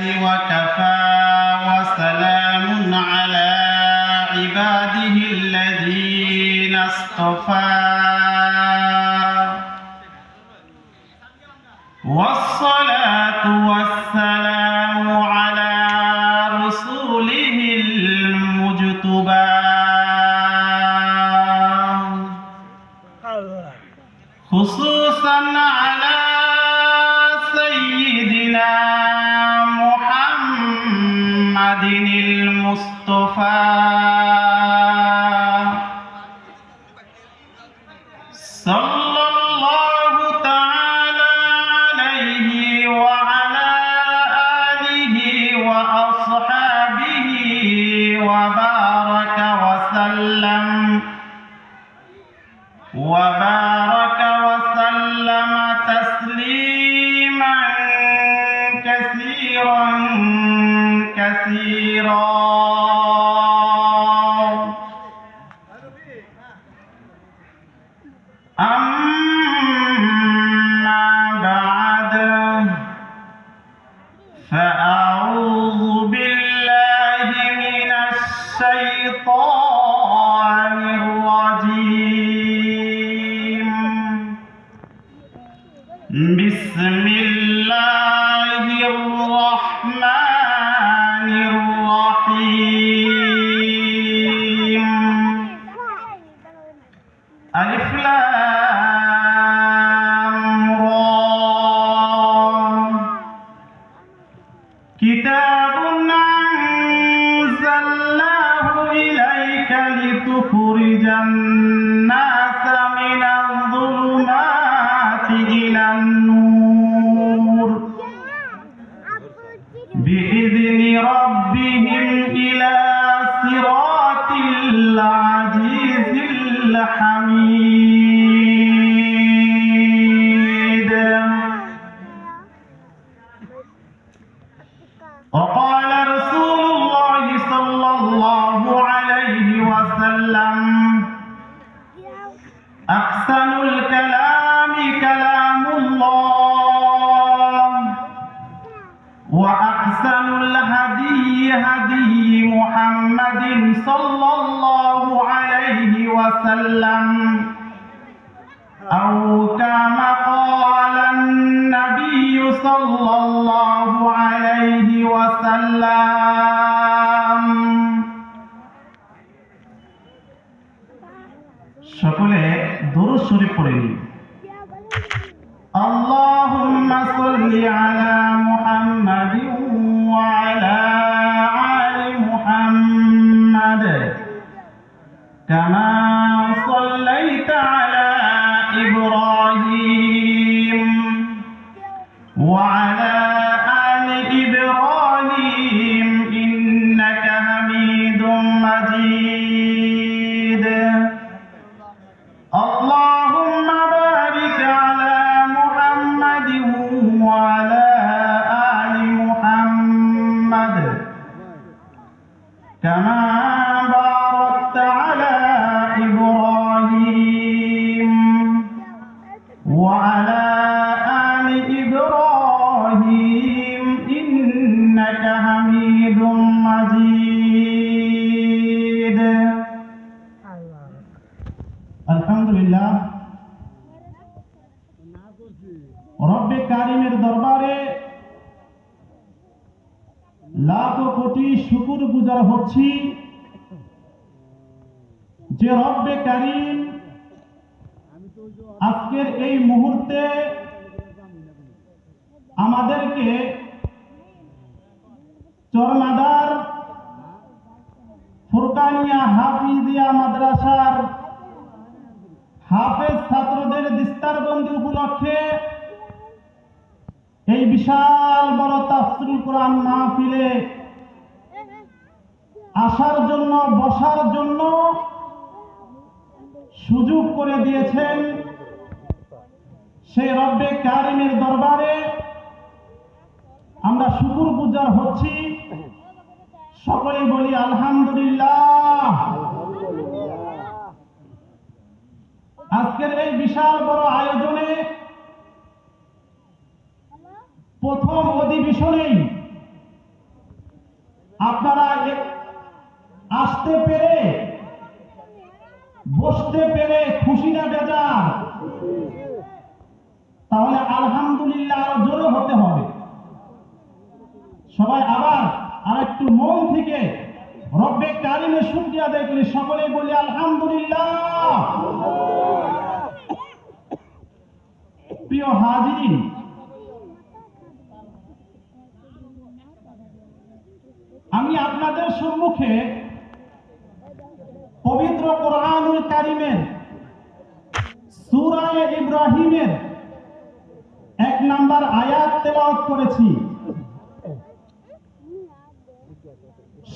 وكفى وسلام على عباده الذين اصطفى. والصلاة والسلام المصطفى হ্যাঁ لتخرج الناس من الظلمات وأحسن الهدي هدي محمد صلى الله عليه وسلم أو كما قال النبي صلى الله عليه وسلم সকলে দরুদ শরীফ পড়ে নিন اللهم صل على محمد كما وعلى آل إبراهيم إنك حميد مجيد আলহামদুলিল্লাহ রব্বে কারিমের দরবারে লাখ কোটি শুকুর গুজার হচ্ছি যে রব্বে কারিম আজকের এই মুহূর্তে আমাদেরকে চরমাদার ফুরকানিয়া হাফিজিয়া মাদ্রাসার হাফেজ ছাত্রদের দিস্তারবন্দি উপলক্ষে এই বিশাল বড় তাফসিরুল কোরআন মাহফিলে আসার জন্য, বসার জন্য সুযোগ করে দিয়েছেন সেই রব্বে কারিমের দরবারে আমরা শুকুর গুজার হচ্ছি। সকলেই বলি, আলহামদুলিল্লাহ। আজকের এই বিশাল বড় আয়োজনে প্রথম অধিবেশনেই আপনারা আসতে পেরে, বসতে পেরে খুশি না বেজার? তাহলে আলহামদুলিল্লাহ আরও জোরে হতে হবে। সবাই আবার আর একটু মন থেকে রব্বে কারিমে শুকরিয়া আদায় করি। সকলে বলি আলহামদুলিল্লাহ। প্রিয় হাজিরিন, আমি আপনাদের সম্মুখে পবিত্র কোরআনুল কারিমের সুরায় ইব্রাহিমের তেলাওয়াত করেছি।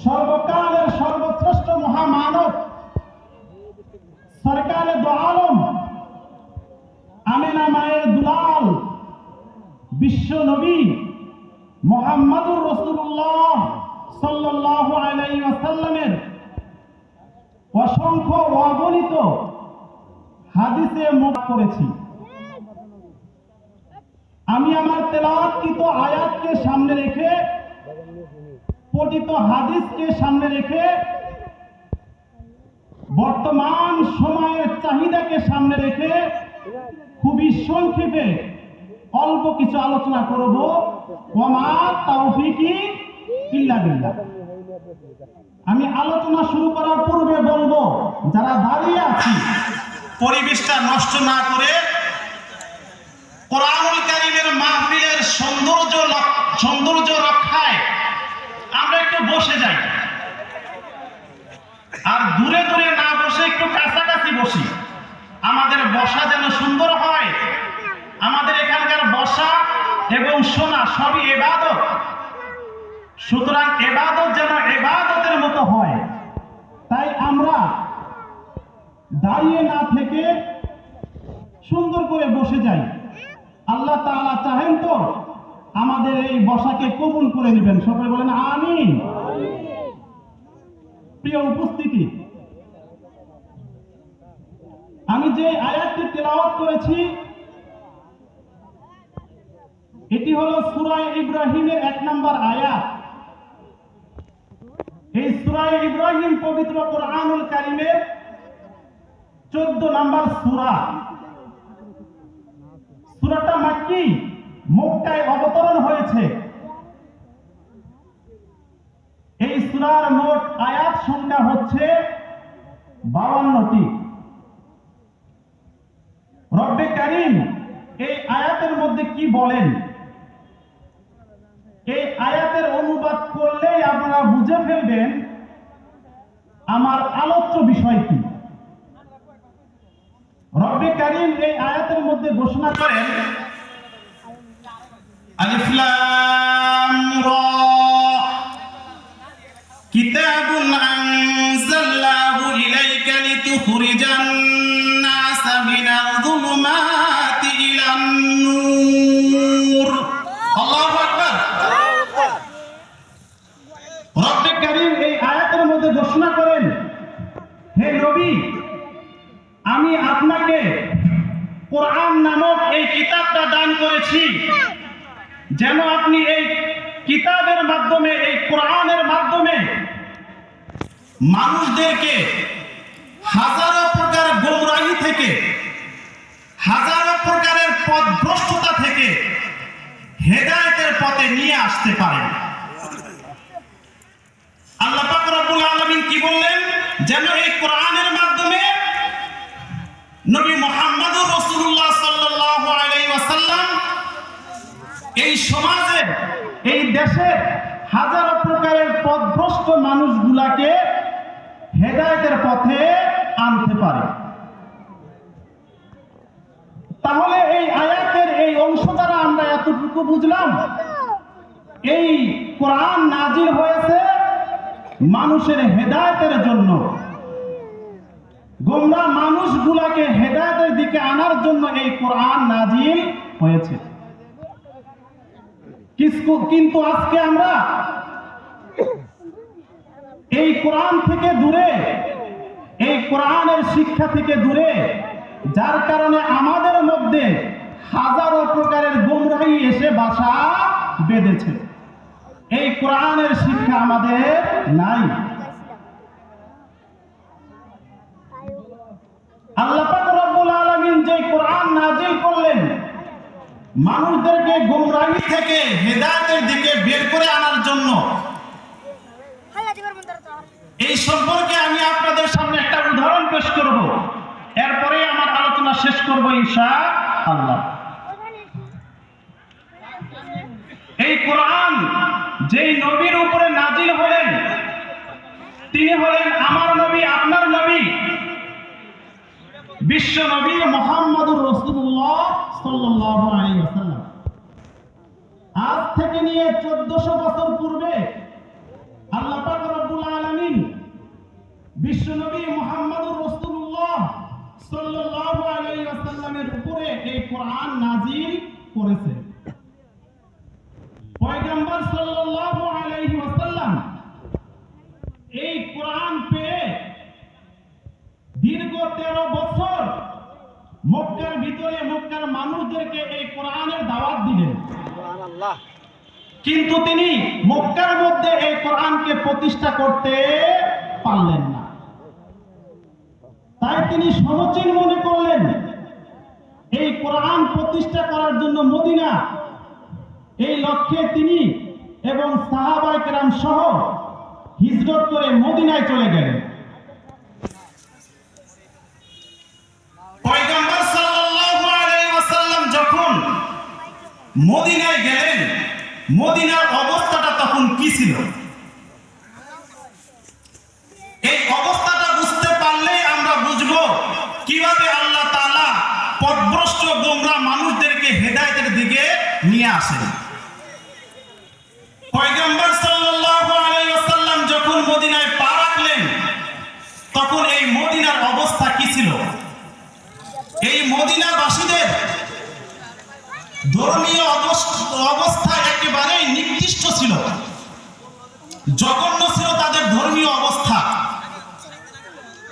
সর্বকালের সর্বশ্রেষ্ঠ মহামানব, সরকারে দো আলম, আমেনা মায়ের দুলাল, বিশ্ব নবী মোহাম্মদুর রসুল্লাহ সাল্লাল্লাহু আলাইহি ওয়াসাল্লামের অসংখ্য অগণিত হাদিসে মুখ করেছি। আমি আমার তেলাওয়াতকৃত আয়াতকে সামনে রেখে, পঠিত হাদিসকে সামনে রেখে, বর্তমান সময়ের চাহিদাকে সামনে রেখে খুবই সংক্ষেপে অল্প কিছু আলোচনা করব। আমি আলোচনা শুরু করার পূর্বে বলব, যারা দাঁড়িয়ে আছি, পরিবেশটা নষ্ট না করে কোরআনুল কারীমের মাহফিলের সৌন্দর্য সৌন্দর্য রক্ষায় আমরা একটু বসে যাই। আর দূরে দূরে না বসে একটু কাছাকাছি বসি। আমাদের বসা যেন সুন্দর হয়। আমাদের এখানকার বসা এবং শোনা সবই এবাদত। সুতরাং এবাদত যেন এবাদতের মতো হয়। তাই আমরা দাঁড়িয়ে না থেকে সুন্দর করে বসে যাই। আল্লাহ তাআলা চাহেন তো আমাদের এই বসাকে কবুল করে নেবেন। সবাই বলেন আমিন। প্রিয় উপস্থিতি আমি যে আয়াতটি তেলাওয়াত করেছি এটি হলো সুরায় ইব্রাহিমের এক নম্বর আয়াত। এই সুরায় ইব্রাহিম পবিত্র কোরআনুল কারীমের 14 নম্বর সূরা। সূরাটা মাক্কি মক্কায় অবতরণ হয়েছে। এই সূরার মোট আয়াত সংখ্যা হচ্ছে বাউান্নটি। রব্বে কারিম, এই আয়াতের মধ্যে কি বলেন? এই আয়াতের অনুবাদ করলেই আপনারা বুঝে ফেলবেন আমার আলোচ্য বিষয় কি। রব্বে কারিম এই আয়াতের মধ্যে ঘোষণা করেন, আলিফ লাম রা। কিতাবুন আনজালনাহু ইলাইকা লিতুখরিজান নাস মিনাল যুলুমাতি ইলান নূর। আল্লাহু আকবার। রব্বে কারিম এই আয়াতের মধ্যে ঘোষণা করেন, হে নবী আমি আপনাকে কোরআন নামক এই কিতাবটা দান করেছি। যেন আপনি এই কিতাবের মাধ্যমে, এই কোরআনের মাধ্যমে মানুষদেরকে হাজারো প্রকার গোমরাহি থেকে, হাজারো প্রকারের পথভ্রষ্টতা থেকে হেদায়েতের পথে নিয়ে আসতে পারেন। আল্লাহ পাক রব্বুল আলামিন কি বললেন? যেন এই কোরআনের মাধ্যমে নবী মুহাম্মদুর রাসূলুল্লাহ সাল্লাল্লাহু আলাইহি ওয়াসাল্লাম এই সমাজে, এই দেশের হাজারো প্রকারের পথভ্রষ্ট মানুষগুলাকে হেদায়েতের পথে আনতে পারে। তাহলে এই আয়াতের এই অংশ দ্বারা আমরা এতটুকু বুঝলাম, এই কোরআন নাজির হয়েছে মানুষের হেদায়েতের জন্য। গোমরা মানুষগুলাকে হেদায়েতের দিকে আনার জন্য এই কোরআন নাজিল হয়েছে। কিন্তু আজকে আমরা এই কোরআন থেকে দূরে, এই কোরআনের শিক্ষা থেকে দূরে, যার কারণে আমাদের মধ্যে হাজারো প্রকারের গোমরাহি এসে বাসা বেঁধেছে। এই কোরআনের শিক্ষা আমাদের নাই আল্লাহ পাক রব্বুল আলামিন যে কোরআন নাজিল করলেন মানুষদেরকে গোমরাহি থেকে হেদায়েতের দিকে বের করে আনার জন্য। এই সম্পর্কে আমি আপনাদের সামনে একটা উদাহরণ পেশ করব। এরপরে আমার আলোচনা শেষ করব ঈশা আল্লাহ এই কোরআন যেই নবীর উপরে নাজিল হলেন, তিনি হলেন আমার নবী, আপনার নবী। বিশ্ব নবী মোহাম্মদুর রসুল্লাহ সাল্লাল্লাহু আলাইহি ওয়াসাল্লাম। আজ থেকে নিয়ে চোদ্দশো বছর পূর্বে আল্লাহ পাক রব্বুল বিশ্ব নবী মোহাম্মদুর রসুল্লাহ সাল্লাল্লাহু আলাইহি ওয়াসাল্লামের উপরে এই কোরআন নাজিল করেছেন পয়গম্বর সাল্লাল্লাহু আলাইহি ওয়াসাল্লাম এই কোরআন পেয়ে দীর্ঘ তেরো বছর মক্কার ভিতরে মক্কার মানুষদেরকে এই কোরআনের দাওয়াত দিলেন। কিন্তু তিনি মক্কার মধ্যে এই কোরআনকে প্রতিষ্ঠা করতে পারলেন না। তাই তিনি সমচীন মনে করলেন এই কোরআন প্রতিষ্ঠা করার জন্য মদিনা এই লক্ষ্যে তিনি এবং সাহাবাই কেরাম সহ হিজরত করে মদিনায় চলে গেলেন পয়গম্বর সাল্লাল্লাহু আলাইহি ওয়াসাল্লাম যখন মদিনায় গেলেন। মদিনার অবস্থাটা তখন কি ছিল? এই অবস্থাটা বুঝতে পারলেই আমরা বুঝব কীভাবে আল্লাহ তালা পথভ্রষ্ট গোমরা মানুষদেরকে হেদায়তের দিকে নিয়ে আসেন পয়গম্বর সাল্লাল্লাহু আলাইহি ওয়াসাল্লাম যখন মদিনায় পা রাখলেন তখন এই মদিনার অবস্থা কি ছিল এই মদিনাবাসীদের ধর্মীয় অবস- অবস্থা একেবারেই নিকৃষ্ট ছিল। জঘন্য ছিল তাদের ধর্মীয় অবস্থা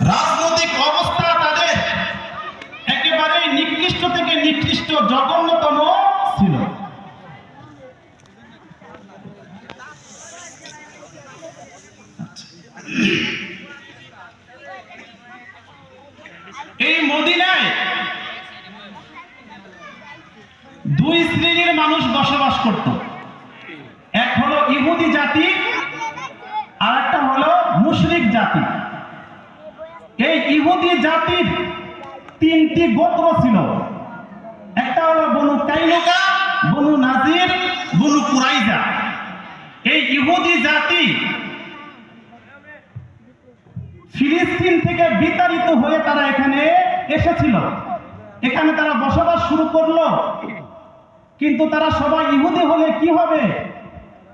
রাজনৈতিক অবস্থা তাদের একেবারেই নিকৃষ্ট থেকে নিকৃষ্ট জঘন্যতম ছিল এই মদিনায় দুই শ্রেণির মানুষ বসবাস করত। এক হলো ইহুদি জাতি আর একটা হলো মুশরিক জাতি। এই ইহুদি জাতির তিনটি গোত্র ছিল। একটা হলো বনু কাইনুকা, বনু নাজির, বনু কুরাইজা। এই ইহুদি জাতি ফিলিস্তিন থেকে বিতাড়িত হয়ে তারা এখানে এসেছিল। এখানে তারা বসবাস শুরু করল। কিন্তু তারা সবাই ইহুদি হলে কি হবে?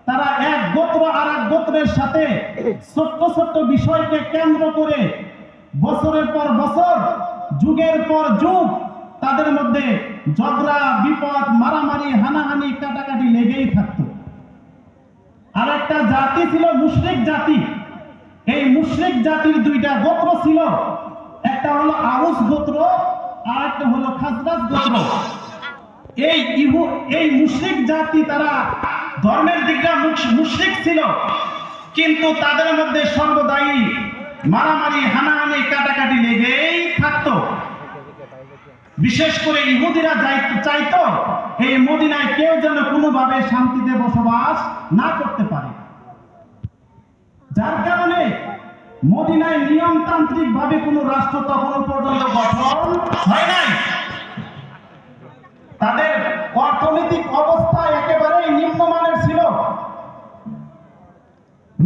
তারা এক গোত্র আর এক গোত্রের সাথে ছোট্ট ছোট্ট বিষয়কে কেন্দ্র করে বছরের পর বছর, যুগের পর যুগ তাদের মধ্যে ঝগড়া, বিপদ, মারামারি, হানাহানি, কাটাকাটি লেগেই থাকতো। আর একটা জাতি ছিল মুশরিক জাতি। এই মুশরিক জাতির দুইটা গোত্র ছিল। একটা হলো আউস গোত্র আর একটা হলো খাজরাজ গোত্র। এই ইহু, এই মুশরিক জাতি তারা ধর্মের দিকটা মুশরিক ছিল। কিন্তু তাদের মধ্যে সর্বদাই মারামারি, হানাহানি, কাটাকাটি লেগেই থাকতো। বিশেষ করে ইহুদিরা চাইতো এই মদিনায় কেউ যেন কোনোভাবে শান্তিতে বসবাস না করতে পারে। যার কারণে মদিনায় নিয়মতান্ত্রিক ভাবে কোনো রাষ্ট্র তখনও পর্যন্ত গঠন হয় নাই। তাদের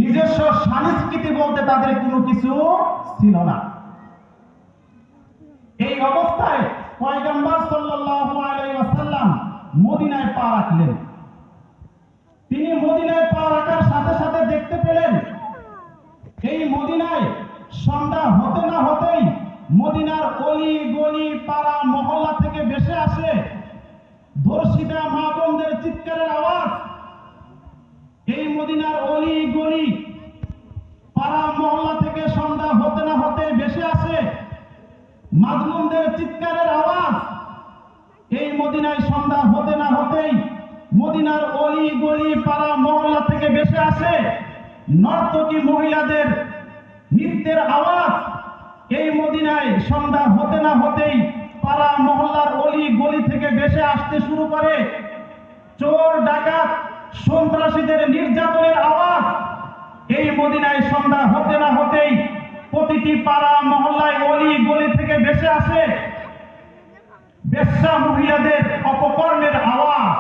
নিজস্ব সংস্কৃতি বলতে তাদের কোনো কিছু ছিল না। এই অবস্থায় পয়গম্বর সাল্লাল্লাহু আলাইহি ওয়াসাল্লাম মদিনায় পা রাখলেন। তিনি মদিনায় পা রাখার সাথে সাথে দেখতে পেলেন, এই মদিনায় সন্ধ্যা হতে না হতেই মদিনার অলি গলি পাড়া মহল্লা থেকে ভেসে আসে। ধর্ষিতা মা বোনদের চিৎকারের আওয়াজ মদিনার অলি গলি পাড়া মহল্লা থেকে সন্ধ্যা হতে না হতে ভেসে আসে। মাজলুমদের চিৎকারের আওয়াজ। এই মদিনায় সন্ধ্যা হতে না হতেই মদিনার অলি গলি পাড়া মহল্লা থেকে বেশি আসে। নর্তকী মহিলাদের নৃত্যের আওয়াজ। এই মদিনায় সন্ধ্যা হতে না হতেই পাড়া মহল্লার অলি গলি থেকে বেশি আসতে শুরু করে। চোর, ডাকাত সন্ত্রাসীদের নির্যাতনের আওয়াজ। এই মদিনায় সন্ধ্যা হতে না হতেই প্রতিটি পাড়া, মহল্লায় অলি গলি থেকে বেশি আসে। বেশ্যা মহিলাদের অপকর্মের আওয়াজ।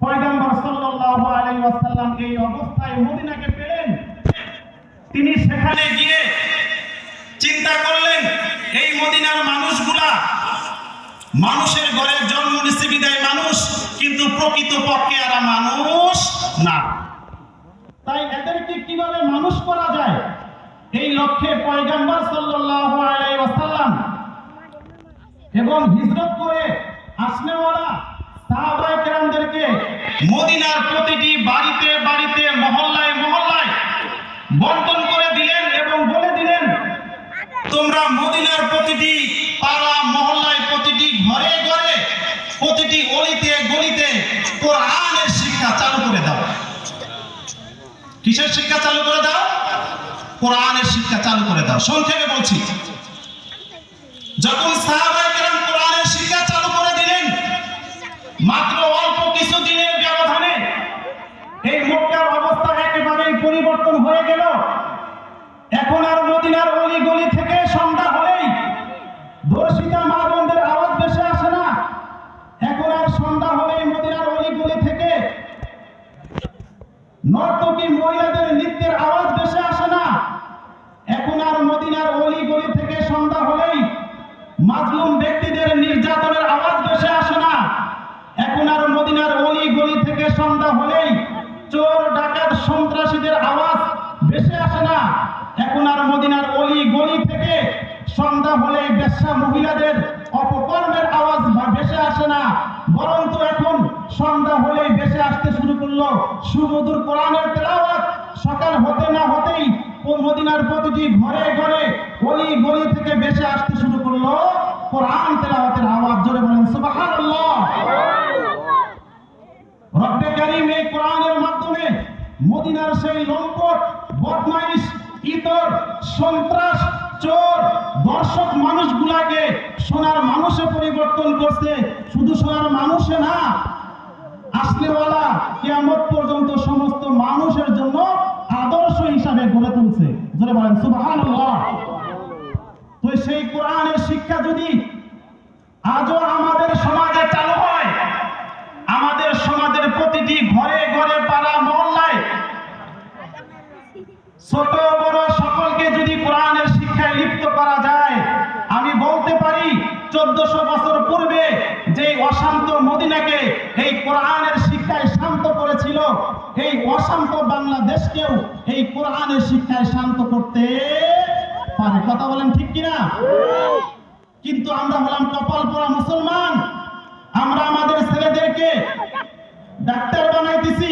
পয়গম্বর সাল্লাল্লাহু আলাইহি ওয়াসাল্লাম এই অবস্থায় মদিনাকে পেলেন। তিনি সেখানে গিয়ে চিন্তা করলেন, এই মদিনার মানুষগুলা মানুষের ঘরে জন্ম নিশ্চিবি দেয় মানুষ, কিন্তু প্রকৃত পক্ষে এরা মানুষ না। তাই এদেরকে কীভাবে মানুষ করা যায়? এই লক্ষ্যে পয়গম্বর ওয়াসাল্লাম এবং হিজরত করে আসনেওয়ালা সাহাবায়ে কেরামদেরকে মদিনার প্রতিটি বাড়িতে বাড়িতে, মহল্লায় মহল্লায় বন্টন করে দিলেন এবং বলে দিলেন, তোমরা মদিনার প্রতিটি প্রতিটি গলিতে গলিতে কোরআনের শিক্ষা চালু করে দাও। কিসের শিক্ষা চালু করে দাও? কোরআনের শিক্ষা চালু করে দাও। সংক্ষেপে বলছি, যখন সাহাবায়ে কেরাম কোরআনের শিক্ষা চালু করে দিলেন মাত্র অল্প কিছু দিনের ব্যবধানে এই মক্কার অবস্থা একেবারেই পরিবর্তন হয়ে গেল এখন আর মদিনার অলি গলি থেকে সন্ধ্যা হলেই ধর্ষিতা মা বোনদের আওয়াজ বেশি আসে না এখন আর সন্ধ্যা হলেই মদিনার অলি গলি থেকে নর্তকী মহিলাদের নৃত্যের আওয়াজ বেশি আসে না এখন আর মদিনার অলি গলি থেকে সন্ধ্যা হলেই মাজলুম ব্যক্তিদের নির্যাতনের আওয়াজ বেশি আসে না এখন আর মদিনার অলি গলি থেকে সন্ধ্যা হলেই চোর ডাকাত সন্ত্রাসীদের আওয়াজ বেশি আসে না এখন আর মদিনার অলি গলি থেকে সন্ধ্যা হলেই বেশ্যা মহিলাদের অপকর্মের আওয়াজ ভেসে আসে না। বরঞ্চ এখন সন্ধ্যা হলেই ভেসে আসতে শুরু করল। সুমধুর কোরআনের তেলাওয়াত সকাল হতে না হতেই ও মদিনার প্রতিটি ঘরে ঘরে গলি গলি থেকে বেশি আসতে শুরু করল। কোরআন তেলাওয়াতের আওয়াজ, জোরে বলেন, সুবহানাল্লাহ। রব্বে কারীম এই কোরআনের মাধ্যমে মদিনার সেই লম্পট, বদমাইশ, ইতর, সন্ত্রাস চোর, দর্শক মানুষগুলাকে সোনার মানুষে পরিবর্তন করছে। শুধু সোনার মানুষে না আসলেওয়ালা পর্যন্ত সমস্ত মানুষের জন্য আদর্শ হিসাবে গড়ে তুলছে। বলেন তো সেই কোরআনের শিক্ষা যদি আজও আমাদের সমাজে চালু হয়, আমাদের সমাজের প্রতিটি ঘরে ঘরে পাড়া মহল্লায় ছোট চোদ্দশো বছর পূর্বে যে অশান্ত মদিনাকে এই কোরআনের শিক্ষায় শান্ত করেছিল, এই অশান্ত বাংলাদেশকেও এই কোরআনের শিক্ষায় শান্ত করতে পারে। কথা বলেন ঠিক কিনা? কিন্তু আমরা হলাম কপাল পরা মুসলমান। আমরা আমাদের ছেলেদেরকে ডাক্তার বানাইতেছি।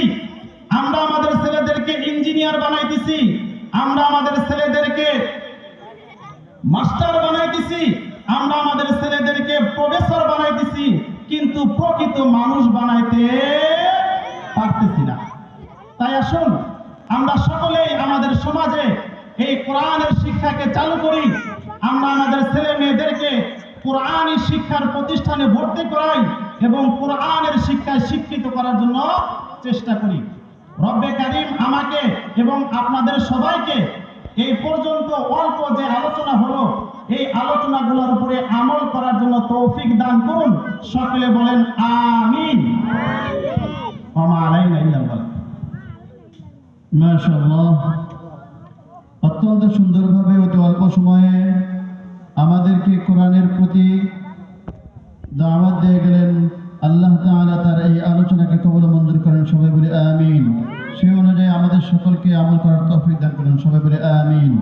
আমরা আমাদের ছেলেদেরকে ইঞ্জিনিয়ার বানাইতেছি। আমরা আমাদের ছেলেদেরকে মাস্টার বানাইতেছি। কিন্তু প্রকৃত মানুষ বানাইতে পারতেছি না। তাই আসুন, আমরা সকলেই আমাদের সমাজে এই কোরআনের শিক্ষাকে চালু করি। আমরা আমাদের ছেলে মেয়েদেরকে কোরআনী শিক্ষার প্রতিষ্ঠানে ভর্তি করাই এবং কোরআনের শিক্ষায় শিক্ষিত করার জন্য চেষ্টা করি। রব্বে কারিম আমাকে এবং আপনাদের সবাইকে এই পর্যন্ত অল্প যে আলোচনা হলো এই আলোচনাগুলোর উপরে আমল করার জন্য তৌফিক দান করুন। সকলে বলেন, আমিন। অত্যন্ত সুন্দরভাবে অতি অল্প সময়ে আমাদেরকে কোরআনের প্রতি দাওয়াত দিয়ে গেলেন। আল্লাহ তাআলা তার এই আলোচনাকে কবল মঞ্জুর করেন। সবাই বলে, আমিন। সেই অনুযায়ী আমাদের সকলকে আমল করার তৌফিক দান করেন। সবাই বলে, আমিন।